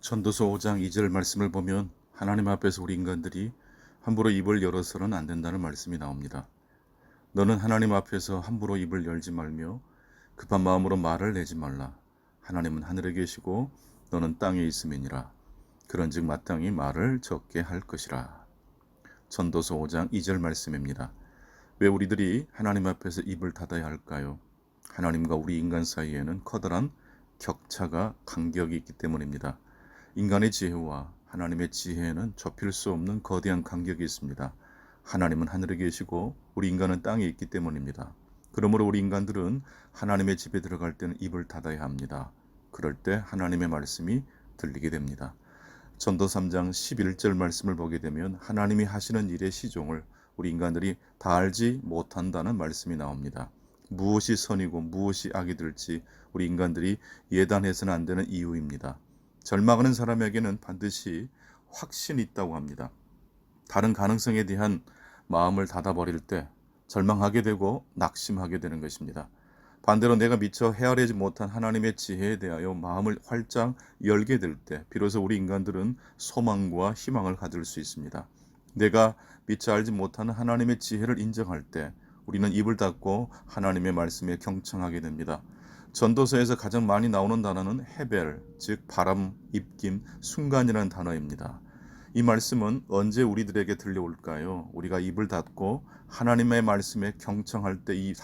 전도서 5장 2절 말씀을 보면 하나님 앞에서 우리 인간들이 함부로 입을 열어서는 안 된다는 말씀이 나옵니다. 너는 하나님 앞에서 함부로 입을 열지 말며 급한 마음으로 말을 내지 말라. 하나님은 하늘에 계시고 너는 땅에 있음이니라. 그런즉 마땅히 말을 적게 할 것이라. 전도서 5장 2절 말씀입니다. 왜 우리들이 하나님 앞에서 입을 닫아야 할까요? 하나님과 우리 인간 사이에는 커다란 격차가 간격이 있기 때문입니다. 인간의 지혜와 하나님의 지혜에는 좁힐 수 없는 거대한 간격이 있습니다. 하나님은 하늘에 계시고 우리 인간은 땅에 있기 때문입니다. 그러므로 우리 인간들은 하나님의 집에 들어갈 때는 입을 닫아야 합니다. 그럴 때 하나님의 말씀이 들리게 됩니다. 전도 3장 11절 말씀을 보게 되면 하나님이 하시는 일의 시종을 우리 인간들이 다 알지 못한다는 말씀이 나옵니다. 무엇이 선이고 무엇이 악이 될지 우리 인간들이 예단해서는 안 되는 이유입니다. 절망하는 사람에게는 반드시 확신이 있다고 합니다. 다른 가능성에 대한 마음을 닫아버릴 때 절망하게 되고 낙심하게 되는 것입니다. 반대로 내가 미처 헤아리지 못한 하나님의 지혜에 대하여 마음을 활짝 열게 될 때 비로소 우리 인간들은 소망과 희망을 가질 수 있습니다. 내가 미처 알지 못하는 하나님의 지혜를 인정할 때 우리는 입을 닫고 하나님의 말씀에 경청하게 됩니다. 전도서에서 가장 많이 나오는 단어는 헤벨, 즉 바람, 입김, 순간이라는 단어입니다. 이 말씀은 언제 우리들에게 들려올까요? 우리가 입을 닫고 하나님의 말씀에 경청할 때 이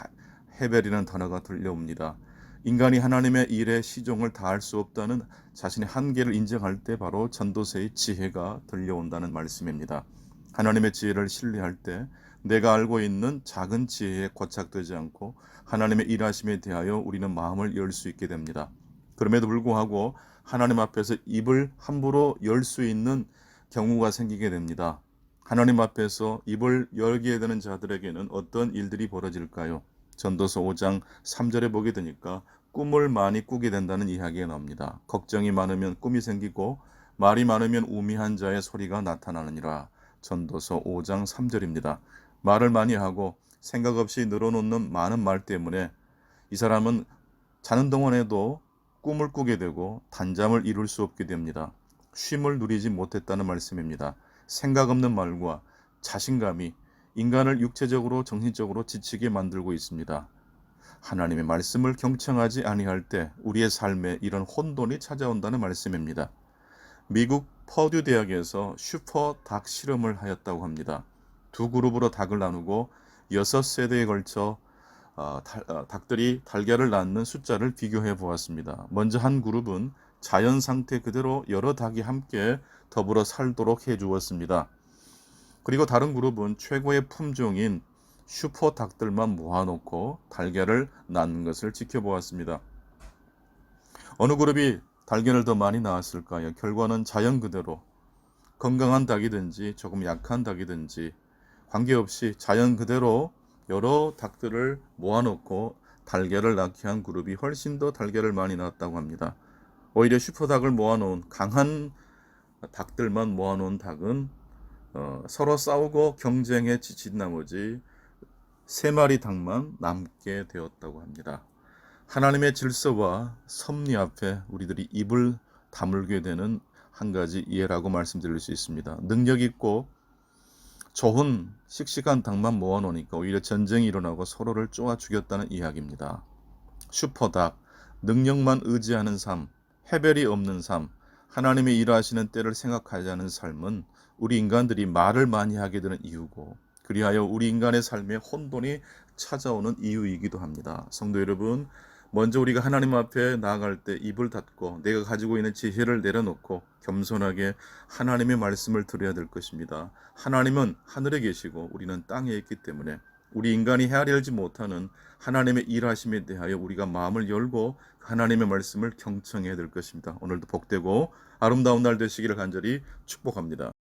헤벨이라는 단어가 들려옵니다. 인간이 하나님의 일에 시종을 다할 수 없다는 자신의 한계를 인정할 때 바로 전도서의 지혜가 들려온다는 말씀입니다. 하나님의 지혜를 신뢰할 때 내가 알고 있는 작은 지혜에 고착되지 않고 하나님의 일하심에 대하여 우리는 마음을 열 수 있게 됩니다. 그럼에도 불구하고 하나님 앞에서 입을 함부로 열 수 있는 경우가 생기게 됩니다. 하나님 앞에서 입을 열게 되는 자들에게는 어떤 일들이 벌어질까요? 전도서 5장 3절에 보게 되니까 꿈을 많이 꾸게 된다는 이야기가 나옵니다. 걱정이 많으면 꿈이 생기고 말이 많으면 우미한 자의 소리가 나타나느니라. 전도서 5장 3절입니다. 말을 많이 하고 생각 없이 늘어놓는 많은 말 때문에 이 사람은 자는 동안에도 꿈을 꾸게 되고 단잠을 이룰 수 없게 됩니다. 쉼을 누리지 못했다는 말씀입니다. 생각 없는 말과 자신감이 인간을 육체적으로 정신적으로 지치게 만들고 있습니다. 하나님의 말씀을 경청하지 아니할 때 우리의 삶에 이런 혼돈이 찾아온다는 말씀입니다. 미국 퍼듀 대학에서 슈퍼 닭 실험을 하였다고 합니다. 두 그룹으로 닭을 나누고 여섯 세대에 걸쳐 어, 달, 어, 닭들이 달걀을 낳는 숫자를 비교해 보았습니다. 먼저 한 그룹은 자연 상태 그대로 여러 닭이 함께 더불어 살도록 해 주었습니다. 그리고 다른 그룹은 최고의 품종인 슈퍼 닭들만 모아놓고 달걀을 낳는 것을 지켜보았습니다. 어느 그룹이 달걀을 더 많이 낳았을까요? 결과는 자연 그대로 건강한 닭이든지 조금 약한 닭이든지 관계없이 자연 그대로 여러 닭들을 모아놓고 달걀을 낳게 한 그룹이 훨씬 더 달걀을 많이 낳았다고 합니다. 오히려 슈퍼닭을 모아놓은 강한 닭들만 모아놓은 닭은 어, 서로 싸우고 경쟁에 지친 나머지 세 마리 닭만 남게 되었다고 합니다. 하나님의 질서와 섭리 앞에 우리들이 입을 다물게 되는 한 가지 이해라고 말씀드릴 수 있습니다. 능력 있고 좋은 씩씩한 닭만 모아놓으니까 오히려 전쟁이 일어나고 서로를 쪼아 죽였다는 이야기입니다. 슈퍼닭, 능력만 의지하는 삶, 해별이 없는 삶, 하나님의 일하시는 때를 생각하지 않은 삶은 우리 인간들이 말을 많이 하게 되는 이유고 그리하여 우리 인간의 삶에 혼돈이 찾아오는 이유이기도 합니다. 성도 여러분, 먼저 우리가 하나님 앞에 나아갈 때 입을 닫고 내가 가지고 있는 지혜를 내려놓고 겸손하게 하나님의 말씀을 들어야 될 것입니다. 하나님은 하늘에 계시고 우리는 땅에 있기 때문에 우리 인간이 헤아리지 못하는 하나님의 일하심에 대하여 우리가 마음을 열고 하나님의 말씀을 경청해야 될 것입니다. 오늘도 복되고 아름다운 날 되시기를 간절히 축복합니다.